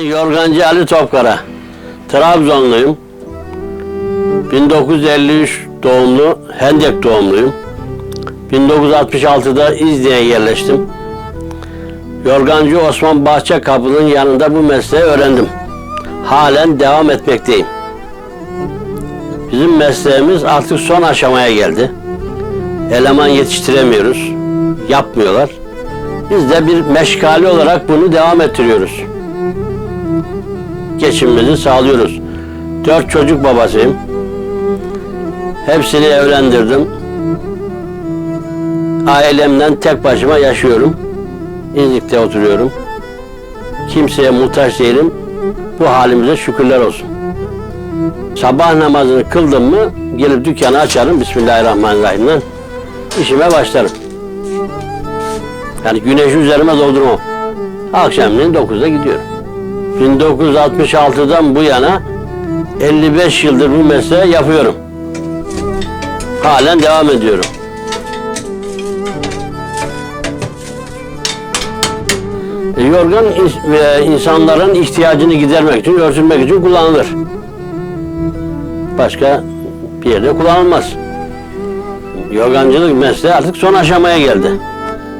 Yorgancı Ali Topkara. Trabzonluyum. 1953 doğumlu, Hendek doğumluyum. 1966'da İzni'ye yerleştim. Yorgancı Osman Bahçekapı'nın yanında bu mesleği öğrendim. Halen devam etmekteyim. Bizim mesleğimiz artık son aşamaya geldi. Eleman yetiştiremiyoruz, yapmıyorlar. Biz de bir meşgale olarak bunu devam ettiriyoruz geçimimizi sağlıyoruz. Dört çocuk babasıyım. Hepsini evlendirdim. Ailemden tek başıma yaşıyorum. İznik'te oturuyorum. Kimseye muhtaç değilim. Bu halimize şükürler olsun. Sabah namazını kıldım mı gelip dükkanı açarım Bismillahirrahmanirrahim'den. işime başlarım. Yani güneşi üzerime doldurmam. Akşamleyin 9'da gidiyorum. 1966'dan bu yana 55 yıldır bu mesleği yapıyorum. Halen devam ediyorum. E, Yorgan insanların ihtiyacını gidermek için, örtünmek için kullanılır. Başka bir yerde kullanılmaz. Yorgancılık mesleği artık son aşamaya geldi.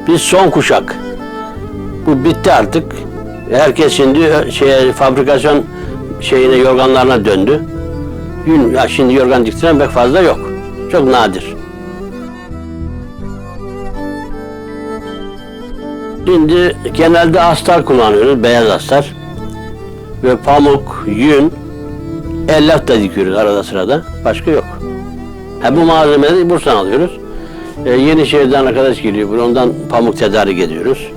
Biz son kuşak. Bu bitti artık. Herkes şimdi şey fabrikasyon şeyine yorganlarına döndü. Gün ya şimdi yorgan diktiren pek fazla yok. Çok nadir. Şimdi genelde astar kullanıyoruz, beyaz astar. Ve pamuk, yün, ellaf da dikiyoruz arada sırada. Başka yok. Ha, bu malzemeleri Bursa'dan alıyoruz. E, Yenişehir'den arkadaş geliyor. Ondan pamuk tedarik ediyoruz.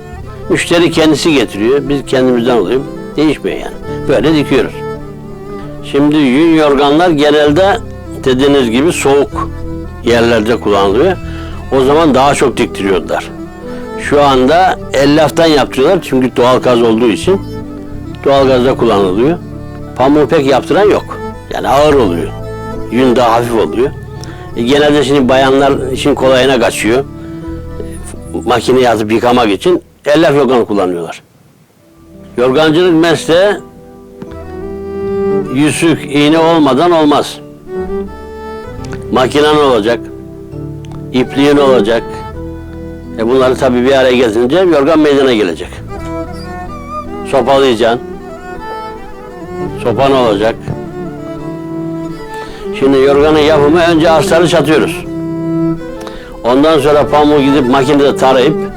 Müşteri kendisi getiriyor. Biz kendimizden alıyoruz. Değişmiyor yani. Böyle dikiyoruz. Şimdi yün yorganlar genelde dediğiniz gibi soğuk yerlerde kullanılıyor. O zaman daha çok diktiriyorlar. Şu anda ellaftan yaptırıyorlar çünkü doğal gaz olduğu için doğal gazda kullanılıyor. Pamuğu pek yaptıran yok. Yani ağır oluyor. Yün daha hafif oluyor. E, genelde şimdi bayanlar işin kolayına kaçıyor. Makineye atıp yıkamak için ellaf yorganı kullanıyorlar. Yorgancılık mesleği yüzük, iğne olmadan olmaz. Makinen olacak, ipliğin olacak. E bunları tabii bir araya getirince yorgan meydana gelecek. Sopalayacaksın. Sopan olacak. Şimdi yorganın yapımı önce astarı çatıyoruz. Ondan sonra pamuğu gidip makinede tarayıp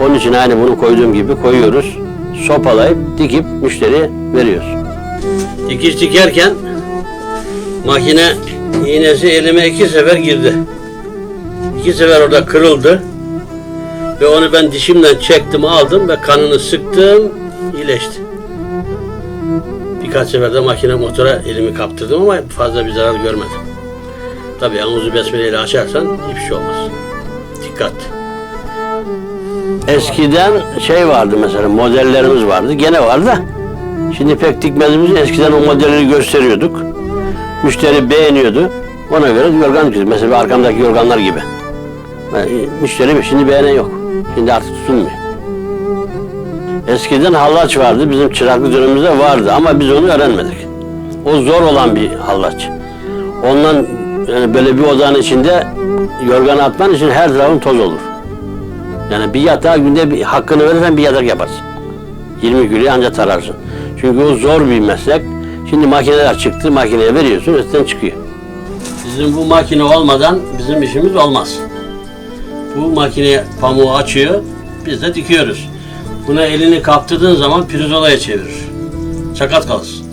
onun için aynı bunu koyduğum gibi koyuyoruz. Sopalayıp dikip müşteriye veriyoruz. Dikiş dikerken makine iğnesi elime iki sefer girdi. İki sefer orada kırıldı. Ve onu ben dişimle çektim aldım ve kanını sıktım iyileşti. Birkaç seferde makine motora elimi kaptırdım ama fazla bir zarar görmedim. Tabii amuzu besmele ile açarsan hiçbir şey olmaz. Dikkat. Eskiden şey vardı mesela modellerimiz vardı. Gene var da. Şimdi pek dikmediğimiz eskiden o modelleri gösteriyorduk. Müşteri beğeniyordu. Ona göre yorgan dikiyorduk. Mesela arkamdaki yorganlar gibi. Yani müşteri şimdi beğenen yok. Şimdi artık tutulmuyor. Eskiden hallaç vardı. Bizim çıraklık dönemimizde vardı ama biz onu öğrenmedik. O zor olan bir hallaç. Ondan yani böyle bir odanın içinde yorgan atman için her tarafın toz olur. Yani bir yatağa günde bir hakkını verirsen bir yatak yaparsın. 20 kilo ancak tararsın. Çünkü o zor bir meslek. Şimdi makineler çıktı, makineye veriyorsun, üstten çıkıyor. Bizim bu makine olmadan bizim işimiz olmaz. Bu makine pamuğu açıyor, biz de dikiyoruz. Buna elini kaptırdığın zaman pirzolaya çevirir. Sakat kalırsın.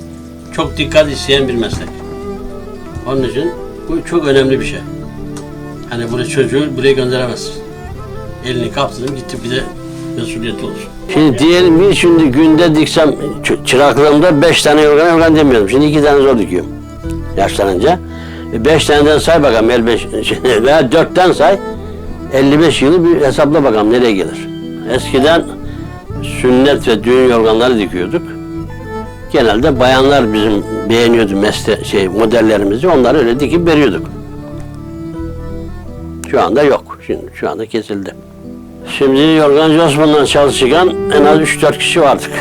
Çok dikkat isteyen bir meslek. Onun için bu çok önemli bir şey. Hani buraya çocuğu buraya gönderemezsin. Elini kaptırdım gitti bir de mesuliyetli olur. Şimdi diyelim ki şimdi günde diksem çı- çıraklığımda beş tane yorgan yorgan demiyorum. Şimdi iki tane zor dikiyorum. Yaşlanınca. E, Beş taneden say bakalım el beş, veya dörtten say. 55 yılı bir hesapla bakalım nereye gelir. Eskiden sünnet ve düğün yorganları dikiyorduk. Genelde bayanlar bizim beğeniyordu mesle şey modellerimizi. Onları öyle dikip veriyorduk. Şu anda yok. Şimdi şu anda kesildi. Şimdi Yorgancı Osman'dan çalışırken en az 3-4 kişi vardık.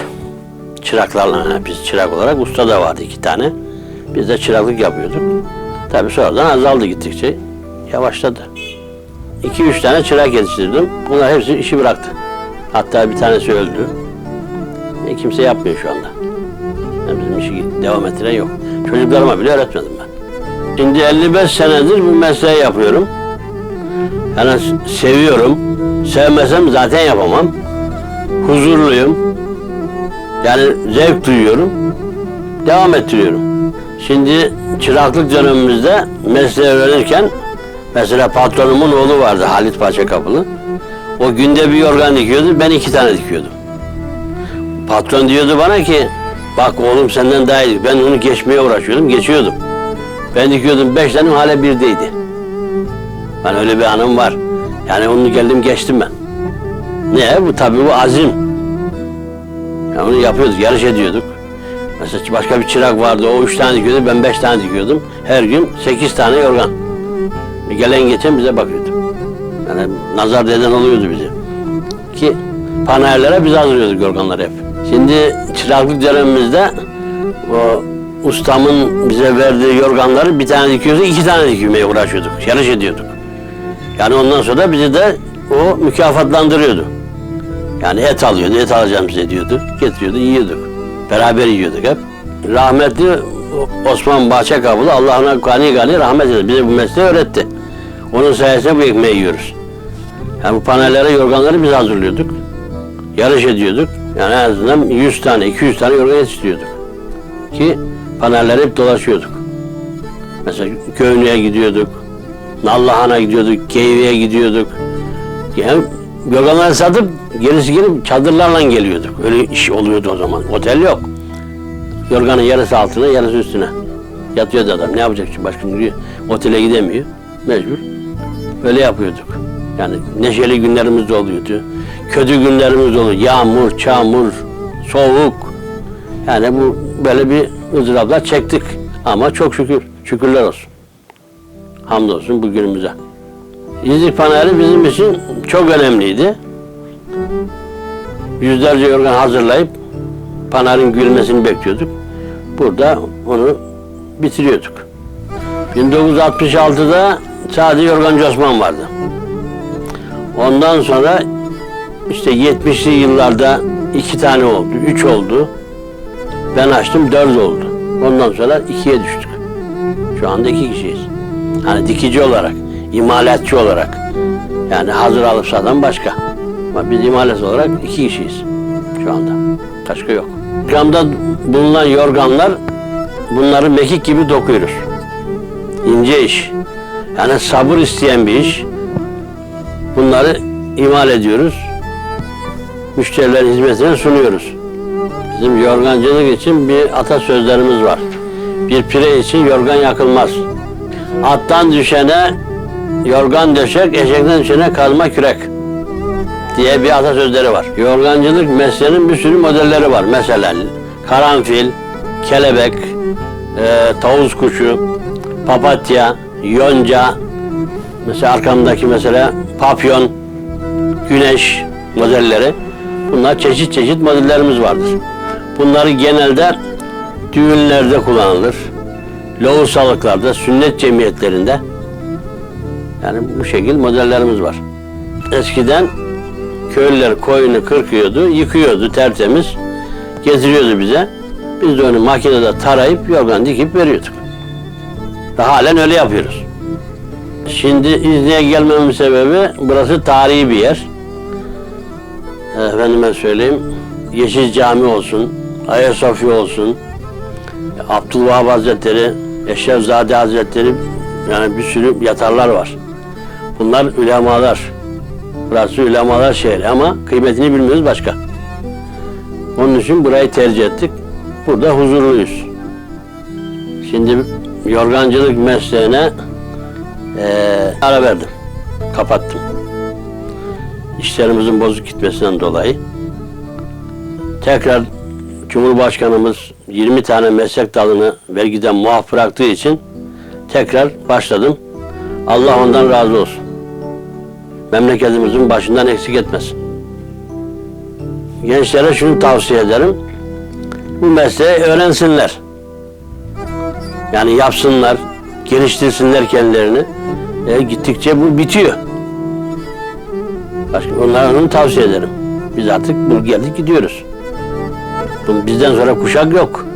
çıraklarla yani biz çırak olarak usta da vardı iki tane. Biz de çıraklık yapıyorduk. Tabii sonradan azaldı gittikçe. Yavaşladı. İki üç tane çırak yetiştirdim. Bunlar hepsi işi bıraktı. Hatta bir tanesi öldü. E, kimse yapmıyor şu anda. Yani bizim işi devam ettiren yok. Çocuklarıma bile öğretmedim ben. Şimdi 55 senedir bu mesleği yapıyorum. Yani seviyorum. Sevmesem zaten yapamam. Huzurluyum. Yani zevk duyuyorum. Devam ettiriyorum. Şimdi çıraklık dönemimizde mesleği öğrenirken mesela patronumun oğlu vardı Halit Paşa Kapılı. O günde bir yorgan dikiyordu, ben iki tane dikiyordum. Patron diyordu bana ki, bak oğlum senden daha iyi. Ben onu geçmeye uğraşıyordum, geçiyordum. Ben dikiyordum, beş tane hala birdeydi. Ben öyle bir anım var. Yani onu geldim geçtim ben. Ne? Bu tabii bu azim. Yani onu yapıyorduk, yarış ediyorduk. Mesela başka bir çırak vardı, o üç tane dikiyordu, ben beş tane dikiyordum. Her gün sekiz tane yorgan. Gelen geçen bize bakıyordu. Yani nazar deden oluyordu bize. Ki panayırlara biz hazırlıyorduk yorganları hep. Şimdi çıraklık dönemimizde o ustamın bize verdiği yorganları bir tane dikiyordu, iki tane dikmeye uğraşıyorduk. Yarış ediyorduk. Yani ondan sonra bizi de o mükafatlandırıyordu. Yani et alıyordu, et alacağım size diyordu. Getiriyordu, yiyorduk. Beraber yiyorduk hep. Rahmetli Osman Bahçekapılı Allah ona gani gani rahmet eylesin. Bize bu mesleği öğretti. Onun sayesinde bu ekmeği yiyoruz. Yani bu panellere, yorganları biz hazırlıyorduk. Yarış ediyorduk. Yani en azından 100 tane, 200 tane yorgan yetiştiriyorduk. Ki panellere hep dolaşıyorduk. Mesela Köynü'ye gidiyorduk. Nallıhan'a gidiyorduk, Keyve'ye gidiyorduk. Yani yorganları satıp gerisi gelip çadırlarla geliyorduk. Öyle iş oluyordu o zaman. Otel yok. Yorganın yarısı altına, yarısı üstüne. Yatıyordu adam. Ne yapacak şimdi? Başka gün otele gidemiyor. Mecbur. Öyle yapıyorduk. Yani neşeli günlerimiz de oluyordu. Kötü günlerimiz de oluyordu. Yağmur, çamur, soğuk. Yani bu böyle bir ızdıraplar çektik. Ama çok şükür, şükürler olsun. Hamdolsun bugünümüze. İzlik paneli bizim için çok önemliydi. Yüzlerce yorgan hazırlayıp panelin gülmesini bekliyorduk. Burada onu bitiriyorduk. 1966'da sadece Yorgancı Osman vardı. Ondan sonra işte 70'li yıllarda iki tane oldu, üç oldu. Ben açtım, dört oldu. Ondan sonra ikiye düştük. Şu anda iki kişiyiz. Hani dikici olarak, imalatçı olarak. Yani hazır alıp satan başka. Ama biz imalat olarak iki kişiyiz şu anda. Başka yok. Camda bulunan yorganlar bunları mekik gibi dokuyoruz. İnce iş. Yani sabır isteyen bir iş. Bunları imal ediyoruz. Müşterilerin hizmetine sunuyoruz. Bizim yorgancılık için bir atasözlerimiz var. Bir pire için yorgan yakılmaz. Attan düşene yorgan döşek, eşekten düşene kazma kürek diye bir atasözleri var. Yorgancılık mesleğinin bir sürü modelleri var. Mesela karanfil, kelebek, e, tavus kuşu, papatya, yonca, mesela arkamdaki mesela papyon, güneş modelleri. Bunlar çeşit çeşit modellerimiz vardır. Bunları genelde düğünlerde kullanılır. Lohusalıklarda, sünnet cemiyetlerinde yani bu şekil modellerimiz var. Eskiden köylüler koyunu kırkıyordu, yıkıyordu tertemiz, getiriyordu bize. Biz de onu makinede tarayıp yorgan dikip veriyorduk. Ve halen öyle yapıyoruz. Şimdi İzni'ye gelmemin sebebi burası tarihi bir yer. Efendime söyleyeyim, Yeşil Cami olsun, Ayasofya olsun, Abdülvahap Hazretleri, Eşrefzade Hazretleri yani bir sürü yatarlar var. Bunlar ulemalar. Burası ulemalar şehri ama kıymetini bilmiyoruz başka. Onun için burayı tercih ettik. Burada huzurluyuz. Şimdi yorgancılık mesleğine eee, ara verdim. Kapattım. İşlerimizin bozuk gitmesinden dolayı. Tekrar Cumhurbaşkanımız 20 tane meslek dalını vergiden muaf bıraktığı için tekrar başladım. Allah ondan razı olsun. Memleketimizin başından eksik etmesin. Gençlere şunu tavsiye ederim. bu mesleği öğrensinler. Yani yapsınlar, geliştirsinler kendilerini. E, gittikçe bu bitiyor. Başka onlara onu tavsiye ederim. Biz artık bunu geldik gidiyoruz. Bizden sonra kuşak yok.